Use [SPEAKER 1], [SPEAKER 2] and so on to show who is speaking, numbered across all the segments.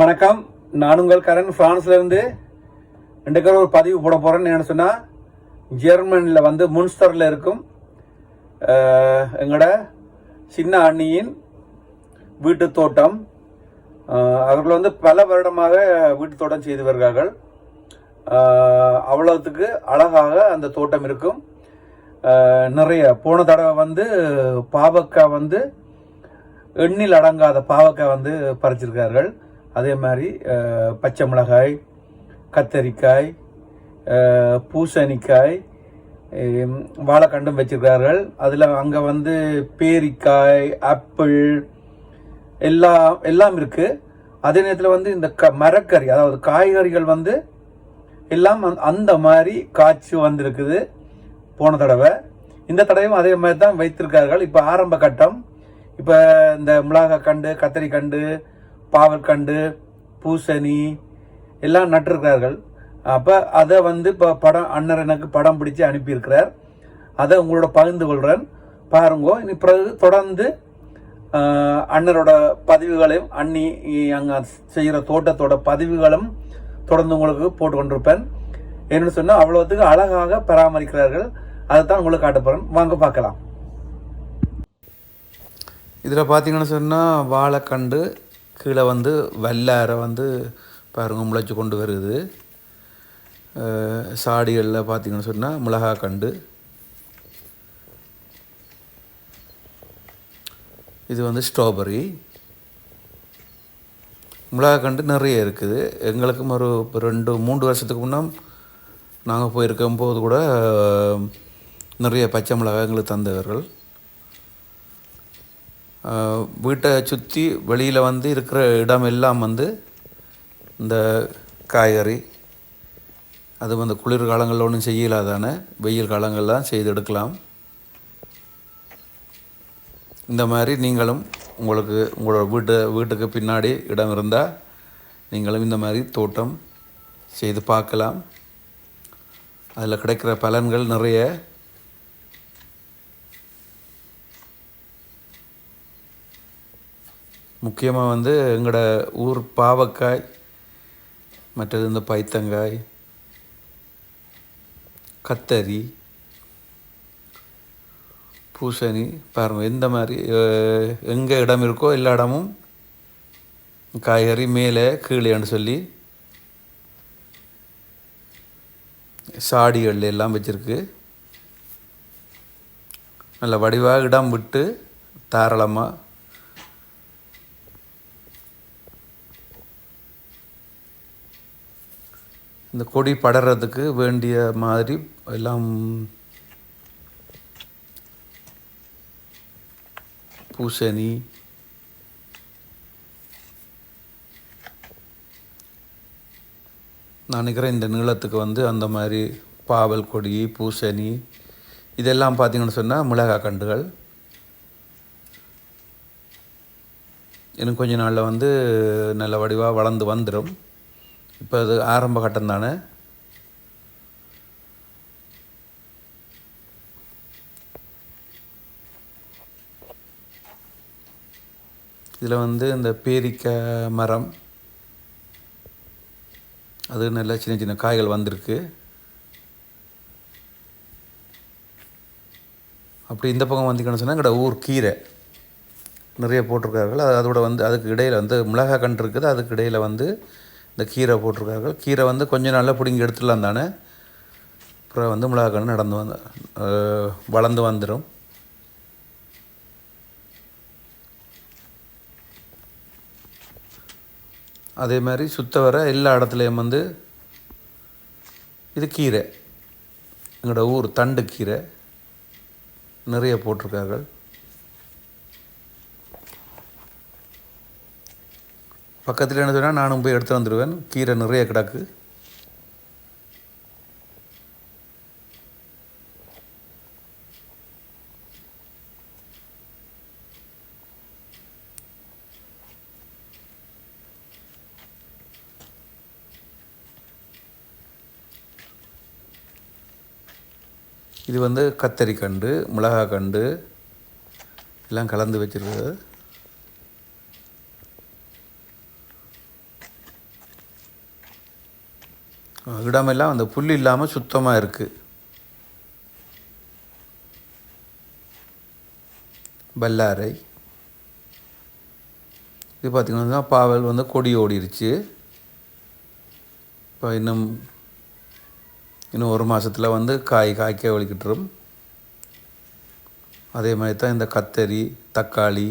[SPEAKER 1] வணக்கம். நான் உங்கள் கரண். ஃப்ரான்ஸ்லேருந்து இருந்து ஒரு பதிவு போட போகிறேன்னு என்ன சொன்னால் ஜெர்மனியில் வந்து முன்ஸ்தரில் இருக்கும் எங்களோட சின்ன அண்ணியின் வீட்டு தோட்டம். அவர்கள் வந்து பல வருடமாக வீட்டு தோட்டம் செய்து வருகிறார்கள். அவ்வளோத்துக்கு அழகாக அந்த தோட்டம் இருக்கும். நிறைய போன தடவை வந்து பாவக்காய் வந்து எண்ணில் அடங்காத பாவக்காய் வந்து பறிச்சிருக்கார்கள் அதே மாதிரி பச்சை மிளகாய் கத்தரிக்காய் பூசணிக்காய் வாழைக்கண்டும் வச்சுருக்கிறார்கள். அதில் அங்கே வந்து பேரிக்காய் ஆப்பிள் எல்லாம் எல்லாம் இருக்குது அதே நேரத்தில் வந்து இந்த க மரக்கறி அதாவது காய்கறிகள் வந்து எல்லாம் அந்த- அந்த மாதிரி காய்ச்சி வந்திருக்குது. போன தடவை. இந்த தடவையும் அதே மாதிரி தான் வைத்திருக்கார்கள் இப்போ ஆரம்ப கட்டம். இப்போ இந்த மிளகாய் கண்டு கத்தரி கண்டு பாவற்கண்டு பூசணி எல்லாம் நட்டிருக்கிறார்கள். அப்போ அதை வந்து இப்போ படம் அண்ணர் எனக்கு படம் பிடிச்சி அனுப்பியிருக்கிறார். அதை உங்களோட பகிர்ந்து கொள்கிறேன் பாருங்க இனி பிறகு தொடர்ந்து அண்ணரோட பதிவுகளையும் அண்ணி அங்கே செய்கிற தோட்டத்தோட பதிவுகளும் தொடர்ந்து உங்களுக்கு போட்டு கொண்டிருப்பேன். என்னன்னு சொன்னால் அவ்வளோத்துக்கு அழகாக பராமரிக்கிறார்கள். அதைத்தான் உங்களுக்கு காட்ட போகிறேன் வாங்க பார்க்கலாம். இதில் பார்த்தீங்கன்னு சொன்னால் வாழைக்கண்டு கீழே வந்து வல்லாரை வந்து பாருங்க முளைச்சி கொண்டு வருது. சாடிகளில் பார்த்தீங்கன்னு சொன்னால் மிளகா கண்டு. இது வந்து ஸ்ட்ராபெரி. மிளகா கண்டு நிறைய இருக்குது. எங்களுக்கும் ஒரு இப்போ ரெண்டு மூன்று வருஷத்துக்கு முன்னே நாங்கள் போயிருக்கும் போது கூட நிறைய பச்சை மிளகா எங்களுக்கு தந்தவர்கள். வீட்டை சுற்றி வெளியில் வந்து இருக்கிற இடம் எல்லாம் வந்து இந்த காய்கறி அது வந்து குளிர் காலங்களில் ஒன்றும் செய்யலாதானே வெயில் காலங்கள்லாம் செய்து எடுக்கலாம். இந்த மாதிரி நீங்களும் உங்களுக்கு உங்களோட வீட்டு வீட்டுக்கு பின்னாடி இடம் இருந்தால் நீங்களும் இந்த மாதிரி தோட்டம் செய்து பார்க்கலாம். அதில் கிடைக்கிற பலன்கள் நிறைய. முக்கியமாக வந்து எங்களோட ஊர் பாவக்காய் மற்றது இந்த பைத்தங்காய் கத்தரி பூசணி பாருங்க எந்த மாதிரி எங்கே இடம் இருக்கோ எல்லா இடமும் காய்கறி மேலே கீழேன்னு சொல்லி சாடிகள் எல்லாம் வச்சுருக்கு. நல்ல வடிவாக இடம் விட்டு தாராளமாக இந்த கொடி படறதுக்கு வேண்டிய மாதிரி எல்லாம் பூசணி நான் நினைக்கிறேன் இந்த நீளத்துக்கு வந்து அந்த மாதிரி பாவல் கொடி பூசணி இதெல்லாம் பார்த்தீங்கன்னு சொன்னால் மிளகாய் கண்டுகள் இன்னும் கொஞ்ச நாளில் வந்து நல்ல வடிவாக வளர்ந்து வந்துடும் இப்போ அது ஆரம்ப கட்டம் தானே? இதில் வந்து இந்த பேரிக்காய் மரம் அது நல்ல சின்ன சின்ன காய்கள் வந்திருக்கு. அப்படி இந்த பக்கம் வந்தீங்கன்னு சொன்னால் எங்களோட ஊர் கீரை. நிறைய போட்டிருக்கார்கள். அது அதோட வந்து அதுக்கு இடையில் வந்து மிளகாய் கன்று இருக்குது. அதுக்கு இடையில் வந்து இந்த கீரை போட்டிருக்கார்கள். கீரை வந்து கொஞ்சம் நாளில் பிடிங்கி எடுத்துடலாம் தானே? அப்புறம் வந்து மிளகாய் நடந்து வந்து வளர்ந்து வந்துடும் அதே மாதிரி சுத்த வர எல்லா இடத்துலையும் வந்து இது கீரை. எங்களோட ஊர் தண்டு கீரை. நிறைய போட்டிருக்கார்கள். பக்கத்தில் என்ன சொன்னால் நானும் போய் எடுத்து வந்துடுவேன் கீரை நிறைய கிடக்கு. இது வந்து கத்தரி கண்டு மிளகாய் கண்டு எல்லாம் கலந்து வச்சிருக்கிறது. இடமெல்லாம் அந்த புல் இல்லாமல் சுத்தமாக இருக்குது பல்லாரை இது பார்த்திங்கன்னா பாவல் வந்து கொடி ஓடிருச்சு. இப்போ இன்னும் இன்னும் ஒரு மாதத்தில் வந்து காய் காய்க்க வலிக்கிட்டுரும். அதே மாதிரி தான் இந்த கத்தரி தக்காளி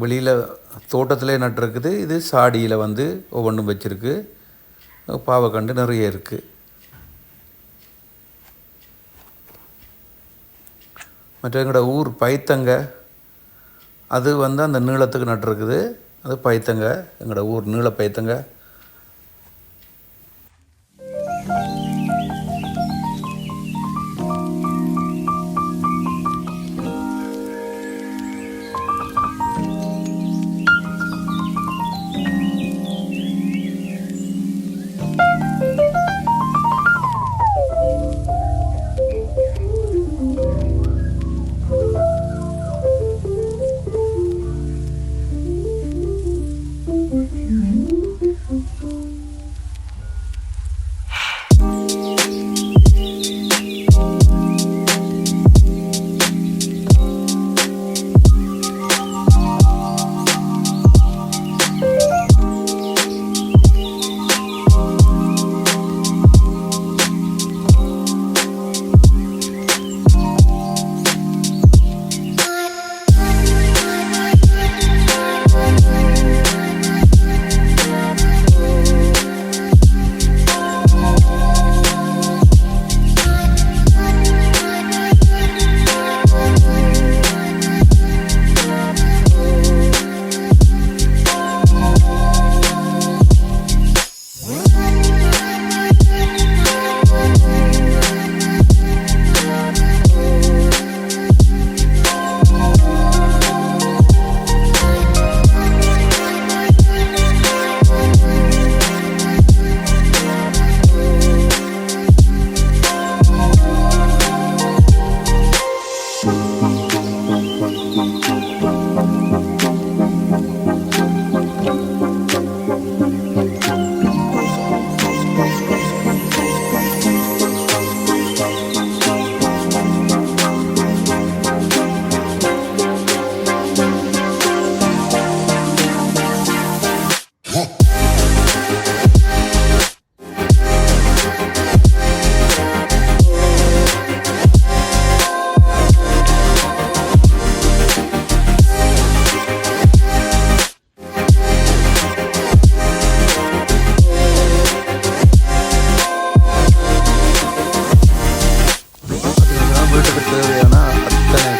[SPEAKER 1] வெளியில் தோட்டத்திலே நட்டிருக்குது. இது சாடியில் வந்து ஒவ்வொன்றும் வச்சுருக்கு. பாவக்கண்டு நிறைய இருக்குது மற்ற எங்களோட ஊர் பைத்தங்க. அது வந்து அந்த நீளத்துக்கு நட்டிருக்குது. அது பைத்தங்க. எங்களோட ஊர் நீள பைத்தங்க.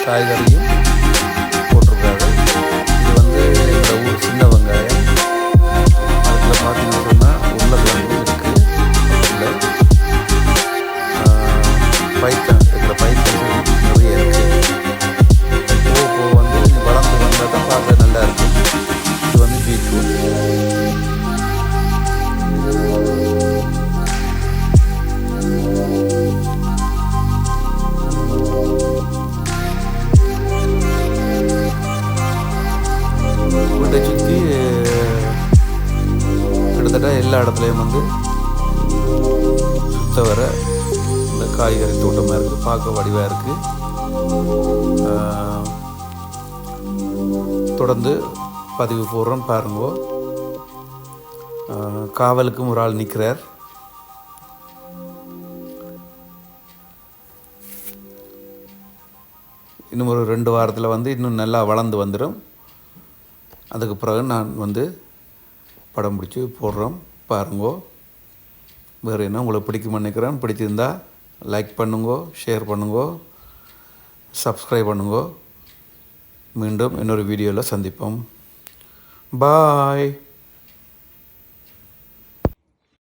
[SPEAKER 1] காய்கறியும் போட்டிருக்காரு. இது வந்து இந்த ஊர் சின்ன வெங்காயம். அதில் பார்த்தீங்கன்னா சொன்னால் இருக்குது அதில் பைத்தன் எல்லா இடத்துலையும் வந்து சுத்த வர இந்த காய்கறி தோட்டமாக இருக்குது பார்க்க வடிவாக இருக்குது தொடர்ந்து பதிவு போடுறோம் பாருங்கோ. காவலுக்கும் ஒரு ஆள் நிற்கிறார் இன்னும் ஒரு ரெண்டு வாரத்தில் வந்து இன்னும் நல்லா வளர்ந்து வந்துடும் அதுக்கு பிறகு நான் வந்து படம் பிடிச்சி போடுறோம். பாருங்கோ. வேறு என்ன உங்களை பிடிக்கும் நினைக்கிறேன். பிடிச்சிருந்தா லைக் பண்ணுங்கோ ஷேர் பண்ணுங்கோ சப்ஸ்கிரைப் பண்ணுங்கோ. மீண்டும் இன்னொரு வீடியோவில் சந்திப்போம். பாய்